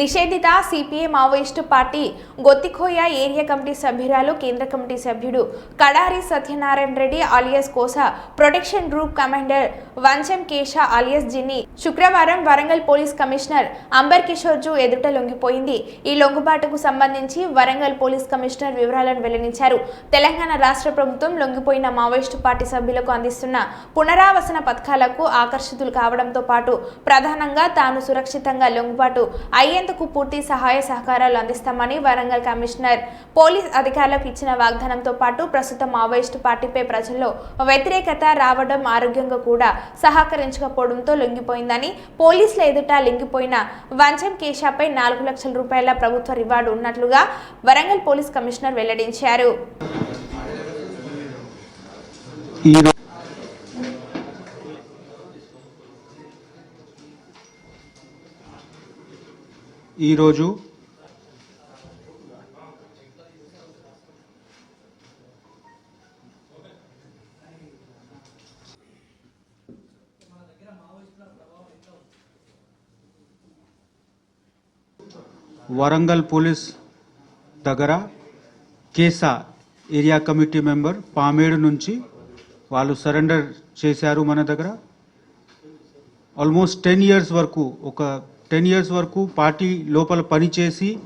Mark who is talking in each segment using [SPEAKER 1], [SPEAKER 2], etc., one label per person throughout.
[SPEAKER 1] నిషేధిత CPI Maoist party Gothikoya area committee సభ్యురాలు కేంద్ర కమిటీ సభ్యుడు Kadari Satyanarayana Reddy alias Kosa protection group commander Vancham Kesha alias Jinni శుక్రవారం Warangal police commissioner amber Kishore జు ఎదుట లొంగిపోయింది. ఈ లొంగుబాటుకు సంబంధించి వరంగల్ పోలీస్ కమిషనర్ వివరాలను వెల్లడించారు. తెలంగాణ రాష్ట్ర ప్రభుత్వం లొంగిపోయిన మావోయిస్టు పార్టీ సభ్యులకు అందిస్తున్న పునరావసన పథకాలకు ఆకర్షితులు కావడంతో పాటు ప్రధానంగా తాను సురక్షితంగా లొంగుబాటు అయ్యేందుకు పూర్తి సహాయ సహకారాలు అందిస్తామని వరంగల్ కమిషనర్ పోలీస్ అధికారులకు ఇచ్చిన వాగ్దానంతో పాటు ప్రస్తుతం మావోయిస్టు పార్టీపై ప్రజల్లో వ్యతిరేకత రావడం ఆరోగ్యంగా కూడా సహకరించకపోవడంతో లొంగిపోయిందని పోలీసుల ఎదుట లొంగిపోయిన వంచం కేశాపై నాలుగు లక్షల రూపాయల ప్రభుత్వ రివార్డు ఉన్నట్లుగా వరంగల్ పోలీస్ కమిషనర్ వెల్లడించారు.
[SPEAKER 2] ఈరోజు వరంగల్ పోలీస్ దగ్గర కేసా ఏరియా కమిటీ మెంబర్ పామేడు నుంచి వాళ్ళు సరెండర్ చేశారు మన దగ్గర. ఆల్మోస్ట్ టెన్ ఇయర్స్ వరకు ఒక టెన్ ఇయర్స్ వరకు పార్టీ లోపల పనిచేసి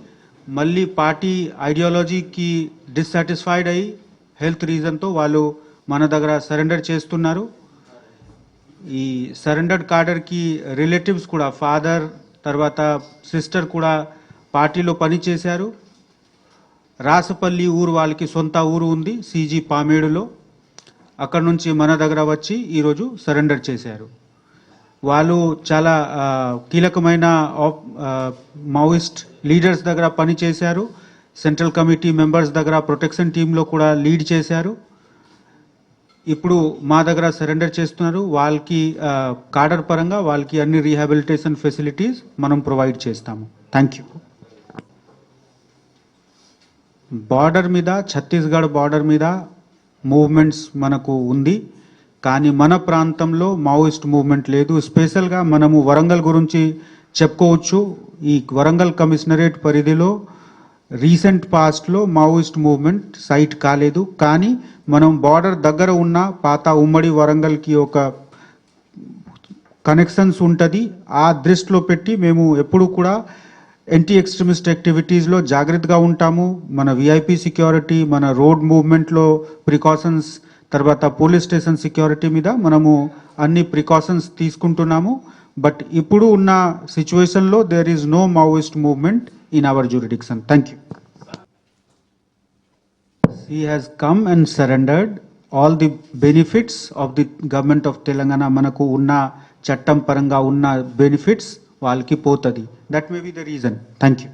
[SPEAKER 2] మళ్ళీ పార్టీ ఐడియాలజీకి డిస్సాటిస్ఫైడ్ అయ్యి హెల్త్ రీజన్తో వాళ్ళు మన దగ్గర సరెండర్ చేస్తున్నారు. ఈ సరెండర్డ్ కార్డర్కి రిలేటివ్స్ కూడా ఫాదర్ తర్వాత సిస్టర్ కూడా పార్టీలో పనిచేశారు. రాసపల్లి ఊరు వాళ్ళకి సొంత ఊరు ఉంది సీజీ పామేడులో. అక్కడ నుంచి మన దగ్గర వచ్చి ఈరోజు సరెండర్ చేశారు. వాళ్ళు చాలా కీలకమైన ఆప్- మావోయిస్ట్ లీడర్స్ దగ్గర పనిచేశారు సెంట్రల్ కమిటీ మెంబర్స్ దగ్గర ప్రొటెక్షన్ టీంలో కూడా లీడ్ చేశారు. ఇప్పుడు మా దగ్గర సరెండర్ చేస్తున్నారు. వాళ్ళకి కార్డర్ కాడర్ పరంగా వాళ్ళకి అన్ని రీహాబిలిటేషన్ ఫెసిలిటీస్ మనం ప్రొవైడ్ చేస్తాము. Thank you. బార్డర్ మీద ఛత్తీస్గఢ్ బార్డర్ మీద మూవ్మెంట్స్ మనకు ఉంది. కానీ మన ప్రాంతంలో మావోయిస్ట్ మూవ్మెంట్ లేదు. స్పెషల్గా మనము వరంగల్ గురించి చెప్పుకోవచ్చు. ఈ వరంగల్ కమిషనరేట్ పరిధిలో రీసెంట్ పాస్ట్లో మావోయిస్ట్ మూవ్మెంట్ సైట్ కాలేదు. కానీ మనం బార్డర్ దగ్గర ఉన్న పాత ఉమ్మడి వరంగల్కి ఒక కనెక్షన్స్ ఉంటుంది. ఆ దృష్టిలో పెట్టి మేము ఎప్పుడు కూడా యాంటీ ఎక్స్ట్రీమిస్ట్ యాక్టివిటీస్లో జాగ్రత్తగా ఉంటాము. మన విఐపి సెక్యూరిటీ మన రోడ్ మూవ్మెంట్లో ప్రికాషన్స్ తర్వాత పోలీస్ స్టేషన్ సెక్యూరిటీ మీద మనము అన్ని ప్రికాషన్స్ తీసుకుంటున్నాము. బట్ ఇప్పుడు ఉన్న సిచ్యువేషన్లో there is no Maoist movement in our jurisdiction thank you he has come and surrendered all the benefits of the government of Telangana మనకు ఉన్న చట్టం పరంగా ఉన్న బెనిఫిట్స్ వాళ్ళకి పోతుంది. That may be the reason thank you